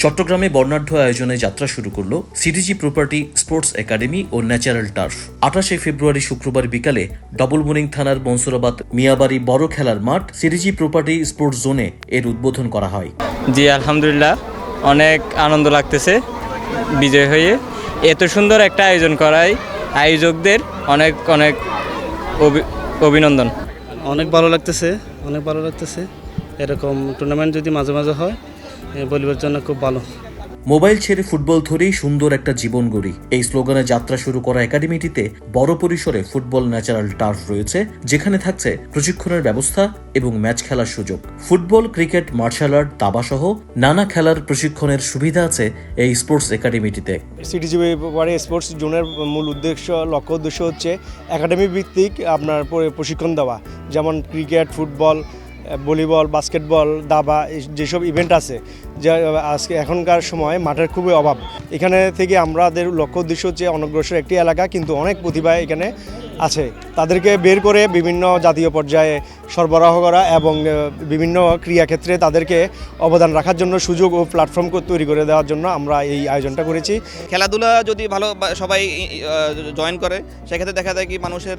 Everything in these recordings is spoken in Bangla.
চট্টগ্রামে বর্ণাঢ্য আয়োজনে যাত্রা শুরু করল সিডিজি প্রপার্টি স্পোর্টস একাডেমি ও ন্যাচারাল টার্ফ। আঠাশে ফেব্রুয়ারি শুক্রবার বিকালে ডবল মুনিং থানার বনসুরাবাদ মিয়াবাড়ি বড় খেলার মাঠ সিডিজি প্রপার্টি স্পোর্টস জোনে এর উদ্বোধন করা হয়। জি আলহামদুলিল্লাহ। অনেক আনন্দ লাগতেছে বিজয় হয়ে। এত সুন্দর একটা আয়োজন করায় আয়োজকদের অনেক অনেক অভি- অভিনন্দন। অনেক ভালো লাগতেছে অনেক ভালো লাগতেছে। এরকম টুর্নামেন্ট যদি মাঝে মাঝে হয় এ বলিবার জন্য খুব ভালো। মোবাইল ছেড়ে ফুটবল ধরেই সুন্দর একটা জীবন গড়ি। এই স্লোগানে যাত্রা শুরু করা একাডেমিটিতে বড় পরিসরে ফুটবল ন্যাচারাল টার্ফ রয়েছে যেখানে থাকছে প্রশিক্ষণের ব্যবস্থা এবং ম্যাচ খেলার সুযোগ। ফুটবল ক্রিকেট মার্শাল আর্ট দাবা সহ নানা খেলার প্রশিক্ষণের সুবিধা আছে এই স্পোর্টস একাডেমিটিতে। সিটিজিবি পরে স্পোর্টস জোনের মূল উদ্দেশ্য লক্ষ্য উদ্দেশ্য হচ্ছে একাডেমি ভিত্তিক আপনার প্রশিক্ষণ দেওয়া। যেমন ক্রিকেট ফুটবল ভলিবল, বাস্কেটবল, দাবা যেসব ইভেন্ট আছে, যা আজকে এখনকার সময় মাঠের খুবই অভাব। এখানে থেকে আমাদের লক্ষ্য উদ্দেশ্য হচ্ছে অনগ্রসর একটি এলাকা, কিন্তু অনেক প্রতিভা এখানে আছে। তাদেরকে বের করে বিভিন্ন জাতীয় পর্যায়ে সরবরাহ করা এবং বিভিন্ন ক্রিয়াক্ষেত্রে তাদেরকে অবদান রাখার জন্য সুযোগ ও প্ল্যাটফর্ম তৈরি করে দেওয়ার জন্য আমরা এই আয়োজনটা করেছি। খেলাধুলা যদি ভালো সবাই জয়েন করে, সেক্ষেত্রে দেখা যায় কি মানুষের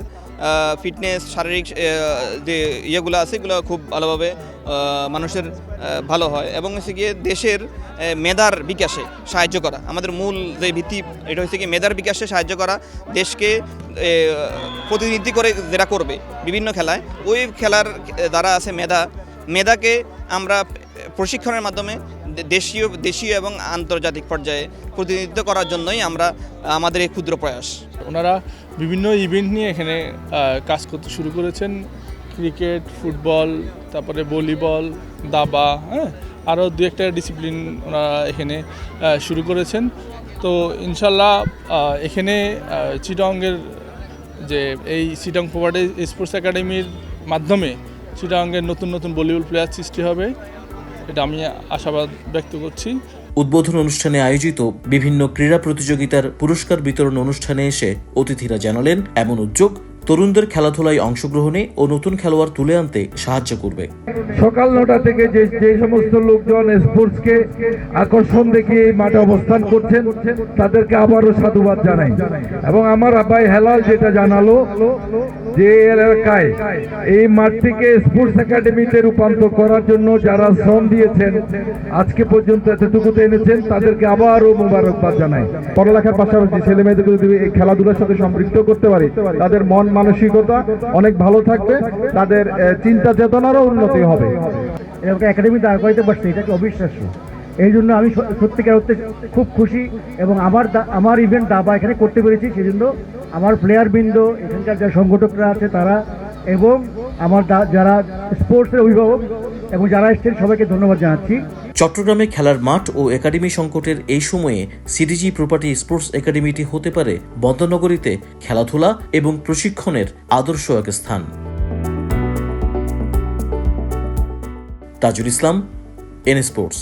ফিটনেস শারীরিক যে ইয়েগুলো আছে, এগুলো খুব ভালোভাবে মানুষের ভালো হয় এবং হচ্ছে গিয়ে দেশের মেধার বিকাশে সাহায্য করা। আমাদের মূল যে ভিত্তি, এটা হচ্ছে কি মেধার বিকাশে সাহায্য করা। দেশকে আহ, প্রতিনিধি করে যেটা করবে বিভিন্ন খেলায়। ওই খেলার দ্বারা আছে মেধা। মেধাকে আমরা প্রশিক্ষণের মাধ্যমে দেশীয় দেশীয় এবং আন্তর্জাতিক পর্যায়ে প্রতিনিধিত্ব করার জন্যই আমরা আমাদের এই ক্ষুদ্র প্রয়াস। ওনারা বিভিন্ন ইভেন্ট নিয়ে এখানে কাজ করতে শুরু করেছেন। ক্রিকেট ফুটবল তারপরে ভলিবল দাবা হ্যাঁ? আরও দু একটা ডিসিপ্লিন ওনারা এখানে শুরু করেছেন। তো ইনশাল্লাহ এখানে চিটংয়ের যে এই সিটং ফোয়ার্ডে স্পোর্টস একাডেমির মাধ্যমে চিটংয়ের নতুন নতুন বলিউড প্লেয়ার সৃষ্টি হবে, এটা আমি আশাবাদ ব্যক্ত করছি। উদ্বোধন অনুষ্ঠানে আয়োজিত বিভিন্ন ক্রীড়া প্রতিযোগিতার পুরস্কার বিতরণ অনুষ্ঠানে এসে অতিথিরা জানালেন, এমন উদ্যোগ তরুণদের খেলাধুলায় অংশগ্রহণে ও নতুন খেলোয়াড় তুলে আনতে সাহায্য করবে। সকাল নটা থেকে যে যে সমস্ত লোকজন স্পোর্টসকে আকর্ষণ দেখিয়ে এই মাঠে অবস্থান করছেন, তাদেরকে আবারও সাধুবাদ জানাই। এবং আমার আব্বাই হেলাল যেটা জানালো যে এলাকায় এই মাঠটিকে স্পোর্টস একাডেমিতে রূপান্তর করার জন্য যারা শ্রম দিয়েছেন, আজকে পর্যন্ত এতটুকুতে এনেছেন, তাদেরকে আবারও মোবারকবাদ জানাই। পড়ালেখার পাশাপাশি ছেলে মেয়েদেরকে যদি এই খেলাধুলার সাথে সম্পৃক্ত করতে পারি, তাদের মন মানসিকতা অনেক ভালো থাকবে, তাদের চিন্তা চেতনারও উন্নতি হবে। এরকম একাডেমি দাঁড় করাইতে পারছে, এটা অবিশ্বাস্য? এই জন্য আমি সত্যিকার অর্থে খুব খুশি এবং আমার আমার ইভেন্ট দাবা এখানে করতে পেরেছি সেই জন্য আমার প্লেয়ার বৃন্দ, এখানকার যারা সংগঠকরা আছে তারা এবং আমার যারা স্পোর্টসের অভিভাবক এবং যারা এসছেন সবাইকে ধন্যবাদ জানাচ্ছি। চট্টগ্রামে খেলার মাঠ ও একাডেমি সংকটের এই সময়ে সিডিজি প্রপার্টি স্পোর্টস একাডেমিটি হতে পারে বন্দরনগরীতে খেলাধুলা এবং প্রশিক্ষণের আদর্শ এক স্থান। Tajul Islam, N sports.